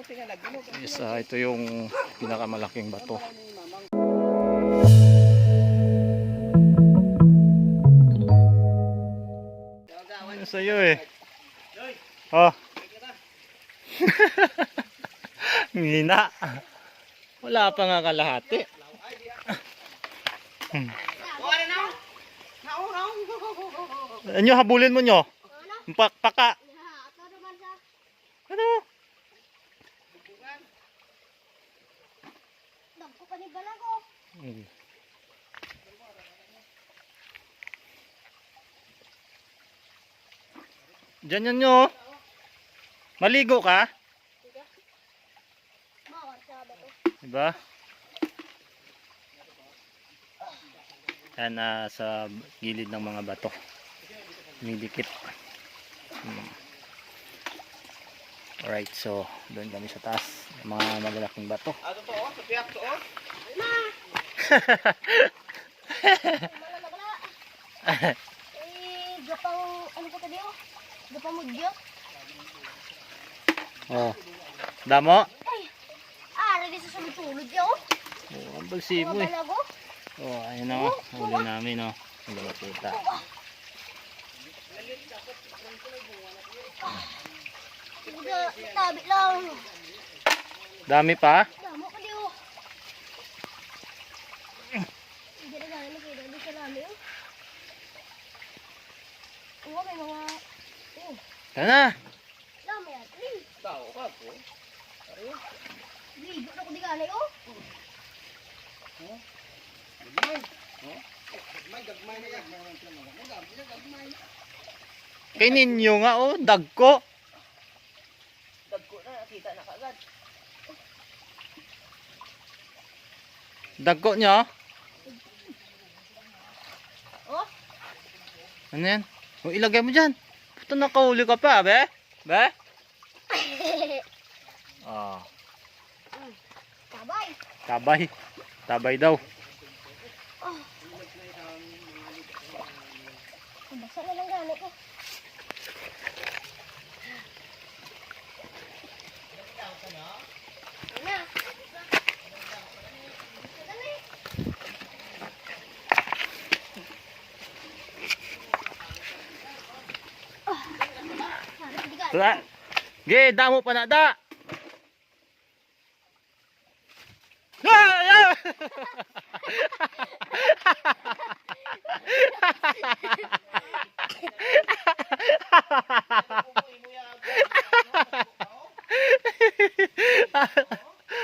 nagbinog. Isa, ito yung pinakamalaking bato. Ano sa'yo eh? Oh. Ngina. Wala pa nga kalahati. Hmm. Ano habulin mo nyo? Pak paka. Ano? Dagko pa ni Balago. Hmm. Diyan yan nyo. Maligo ka? Diba? Yan ah, sa gilid ng mga bato. Nidikit. Hmm. Alright, so doon kami sa taas. Yung mga malalaking bato. Ah, totoo? Sa piyak to? oh. Eh, gapang, ano ko tadi oh? Gapang mudyo. Oh. Damo? Ay, ah, lagi sa sumutulog yun oh. Oh, ang balsibo Mga eh. Oh, ayun oh. Huli namin oh. Hindi makita. Buda, tabi lang. Dami pa? Damo ka di oh. Hindi na gano'n nakita. Hindi ka namin oh. Oo, may mga... Oh, Tara. dami at. Tao ka po. ligo na ko di gano'n oh. Gagmay. Oh? Gagmay, gagmay na yan. Gagmay na. Gagmay na. Kay ninyo nga oh. Dagko. Dagko na, nakita na kagad. Dagko nyo. Oh, Ano yan? O ilagay mo dyan. Puto nakahuli ka pa, be? Be? Ah, tabay. tabay. Tabay daw. Ang basa na lang gano'n ko. Na. Dali. Ah, Tara. Ge, damo pa na da.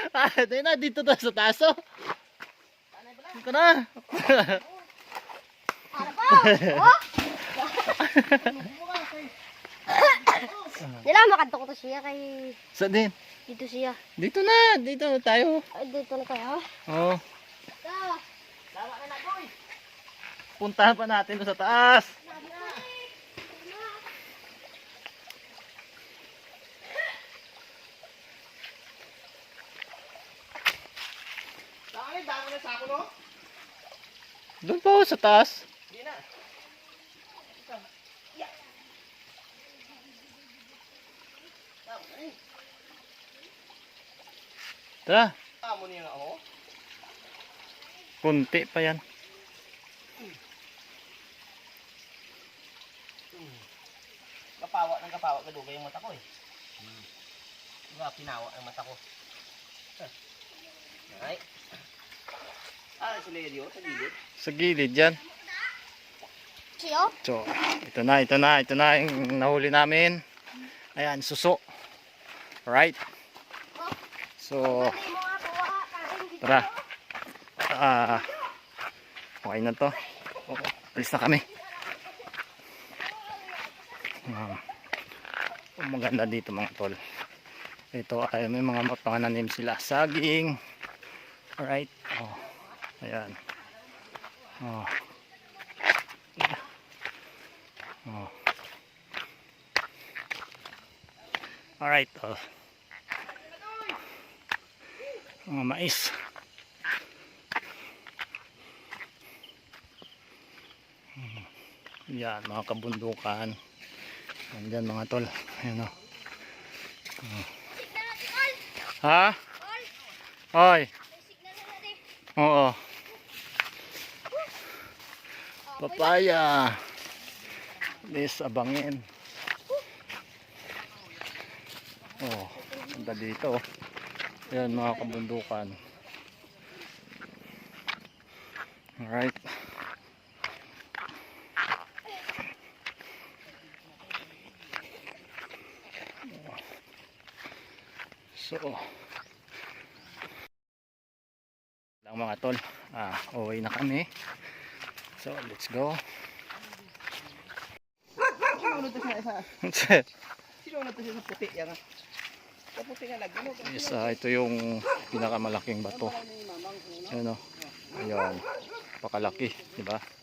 Tayo na dito to sa taso. Dito na. Harap pa. Oh. Dila makadto ko to siya kay Sa din. dito siya. Dito na, dito na tayo. Ay dito na. Oh, na na, boy. puntahan pa natin doon sa taas. No? Doon pa oh, sa taas. Hindi na. Tama na eh. Tara, Tama niya ako. kunti pa yan. Kapawa ng kapawa kadugay yung mata ko eh. Nga pinawa ang mata ko. Ay. Ah, si Leo, sa gilid. Sa gilid yan. Siyo. So, ito na, ito na, ito na yung nahuli namin. Ayan, suso. Right. So, tara. Ah, okay na to. Oo, alis na kami. Ang maganda dito mga tol. Ito ay may mga pangananim sila. Saging. Alright. Oh, ayan. Oh. Oh. Alright. Oh. Mga mais. Yan, mga kabundukan. Nandyan mga tol. Ayan o. Oh. Ha? Oy. Oo. Papaya. Please, abangin. Oh, ganda dito. Ayan mga kabundukan. Alright. So, lang mga tol. Ah, uwi na kami. So, let's go. Sino. Sino to sa puti yan? Yes, ah, ito yung pinakamalaking bato. Ayan o. Ayan. Pakalaki, di ba?